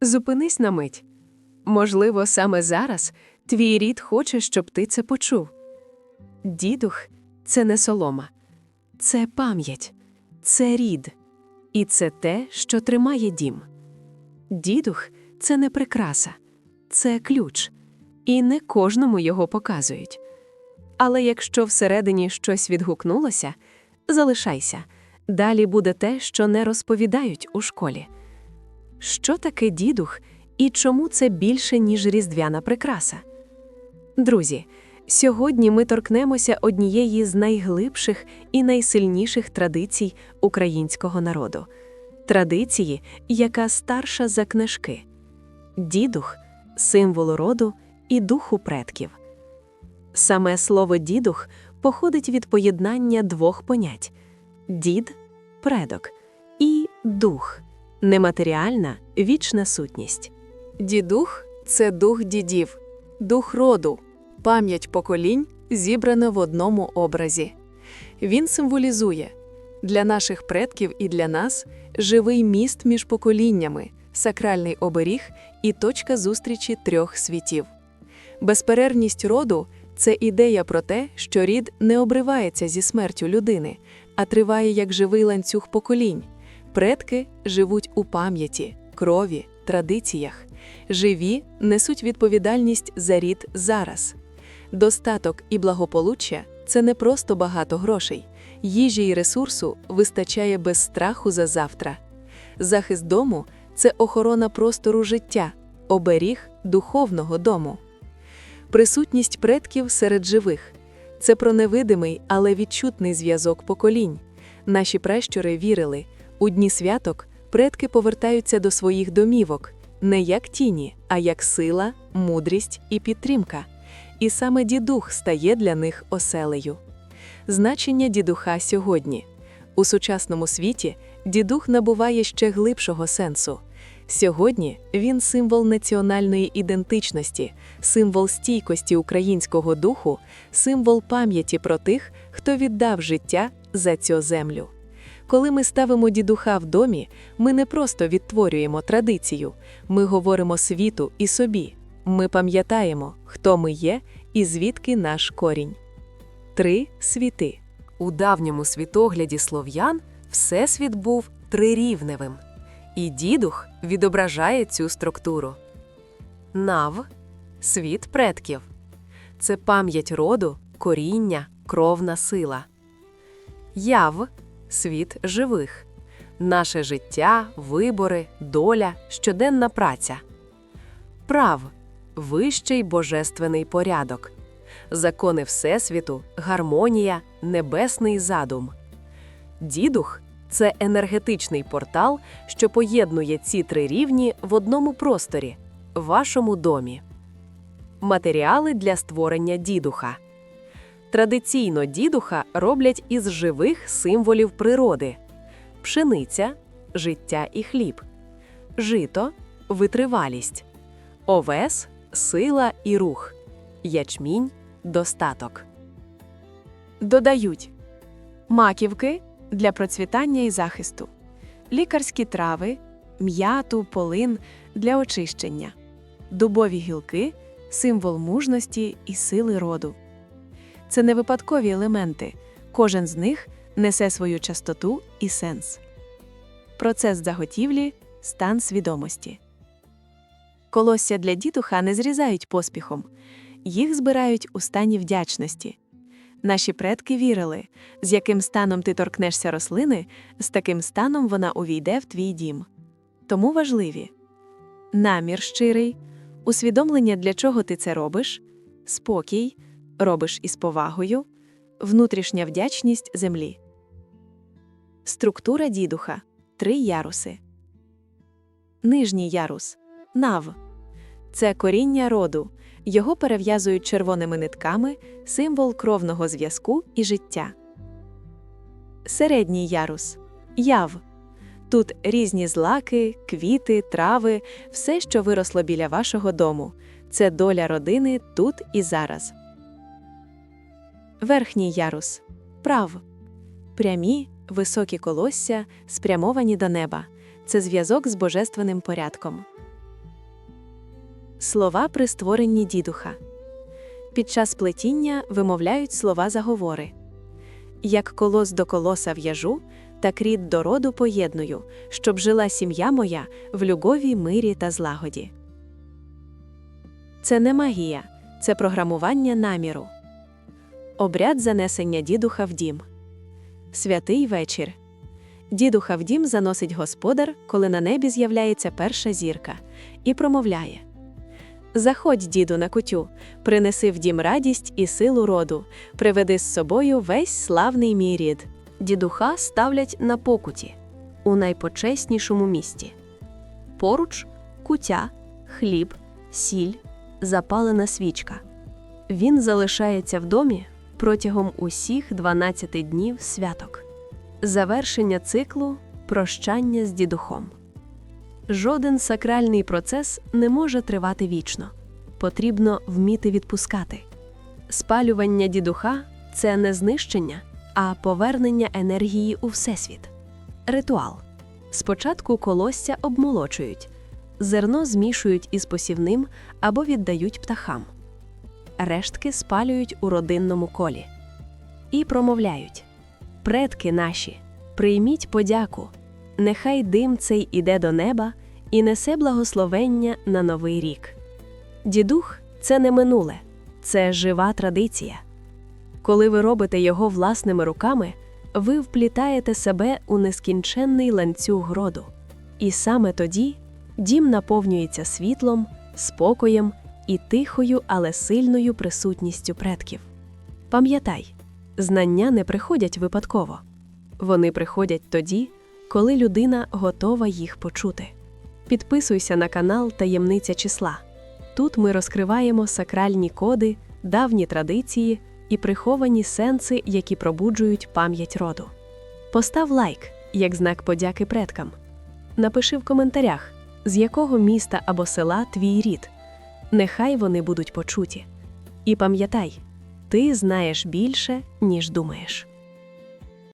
Зупинись на мить. Можливо, саме зараз твій рід хоче, щоб ти це почув. Дідух це не солома, це пам'ять, це рід, і це те, що тримає дім. Дідух це не прикраса, це ключ, і не кожному його показують. Але якщо всередині щось відгукнулося, залишайся. Далі буде те, що не розповідають у школі. Що таке дідух і чому це більше, ніж різдвяна прикраса? Друзі, сьогодні ми торкнемося однієї з найглибших і найсильніших традицій українського народу традиції, яка старша за книжки. Дідух символ роду і духу предків. Саме слово дідух походить від поєднання двох понять дід предок і дух нематеріальна вічна сутність. Дідух це дух дідів, дух роду, пам'ять поколінь, зібрана в одному образі. Він символізує для наших предків і для нас живий міст між поколіннями, сакральний оберіг і точка зустрічі трьох світів. Безперервність роду це ідея про те, що рід не обривається зі смертю людини, а триває як живий ланцюг поколінь. Предки живуть у пам'яті, крові, традиціях. Живі несуть відповідальність за рід зараз. Достаток і благополуччя це не просто багато грошей. Їжі і ресурсу вистачає без страху за завтра. Захист дому це охорона простору життя, оберіг духовного дому. Присутність предків серед живих це про невидимий, але відчутний зв'язок поколінь. Наші пращури вірили, у дні святок предки повертаються до своїх домівок не як тіні, а як сила, мудрість і підтримка. І саме дідух стає для них оселею. Значення дідуха сьогодні. У сучасному світі дідух набуває ще глибшого сенсу. Сьогодні він символ національної ідентичності, символ стійкості українського духу, символ пам'яті про тих, хто віддав життя за цю землю. Коли ми ставимо дідуха в домі, ми не просто відтворюємо традицію, ми говоримо світу і собі. Ми пам'ятаємо, хто ми є і звідки наш корінь. Три світи. У давньому світогляді слов'ян всесвіт був трирівневим, і дідух відображає цю структуру. Нав світ предків. Це пам'ять роду, коріння, кровна сила. Яв світ живих, наше життя, вибори, доля, щоденна праця. Прав вищий божественний порядок, закони Всесвіту, гармонія, небесний задум. Дідух це енергетичний портал, що поєднує ці три рівні в одному просторі вашому домі. Матеріали для створення дідуха. Традиційно дідуха роблять із живих символів природи: пшениця життя і хліб, жито витривалість, овес сила і рух, ячмінь достаток. Додають маківки для процвітання і захисту, лікарські трави, м'яту, полин для очищення, дубові гілки символ мужності і сили роду. Це не випадкові елементи, кожен з них несе свою частоту і сенс. Процес заготівлі стан свідомості. Колосся для дідуха не зрізають поспіхом, їх збирають у стані вдячності. Наші предки вірили, з яким станом ти торкнешся рослини, з таким станом вона увійде в твій дім. Тому важливі намір щирий, усвідомлення, для чого ти це робиш, спокій, робиш із повагою, внутрішня вдячність землі. Структура дідуха три яруси. Нижній ярус нав. Це коріння роду. Його перев'язують червоними нитками, символ кровного зв'язку і життя. Середній ярус яв. Тут різні злаки, квіти, трави, все, що виросло біля вашого дому. Це доля родини тут і зараз. Верхній ярус прав. Прямі, високі колосся, спрямовані до неба. Це зв'язок з божественним порядком. Слова при створенні дідуха. Під час плетіння вимовляють слова заговори. Як колос до колоса в'яжу, так рід до роду поєдную, щоб жила сім'я моя в любові, мирі та злагоді. Це не магія, це програмування наміру. Обряд занесення дідуха в дім. Святий вечір. Дідуха в дім заносить господар, коли на небі з'являється перша зірка, і промовляє: Заходь, діду, на кутю, принеси в дім радість і силу роду, приведи з собою весь славний мій рід. Дідуха ставлять на покуті у найпочеснішому місті. Поруч кутя, хліб, сіль, запалена свічка. Він залишається в домі протягом усіх 12 днів святок. Завершення циклу прощання з дідухом. Жоден сакральний процес не може тривати вічно. Потрібно вміти відпускати. Спалювання дідуха це не знищення, а повернення енергії у всесвіт. Ритуал. Спочатку колосся обмолочують, зерно змішують із посівним або віддають птахам. Рештки спалюють у родинному колі. І промовляють: Предки наші, прийміть подяку, нехай дим цей іде до неба і несе благословення на новий рік. Дідух це не минуле, це жива традиція. Коли ви робите його власними руками, ви вплітаєте себе у нескінченний ланцюг роду. І саме тоді дім наповнюється світлом, спокоєм і тихою, але сильною присутністю предків. Пам'ятай, знання не приходять випадково. Вони приходять тоді, коли людина готова їх почути. Підписуйся на канал Таємниця числа. Тут ми розкриваємо сакральні коди, давні традиції і приховані сенси, які пробуджують пам'ять роду. Постав лайк як знак подяки предкам. Напиши в коментарях, з якого міста або села твій рід. Нехай вони будуть почуті. І пам'ятай, ти знаєш більше, ніж думаєш.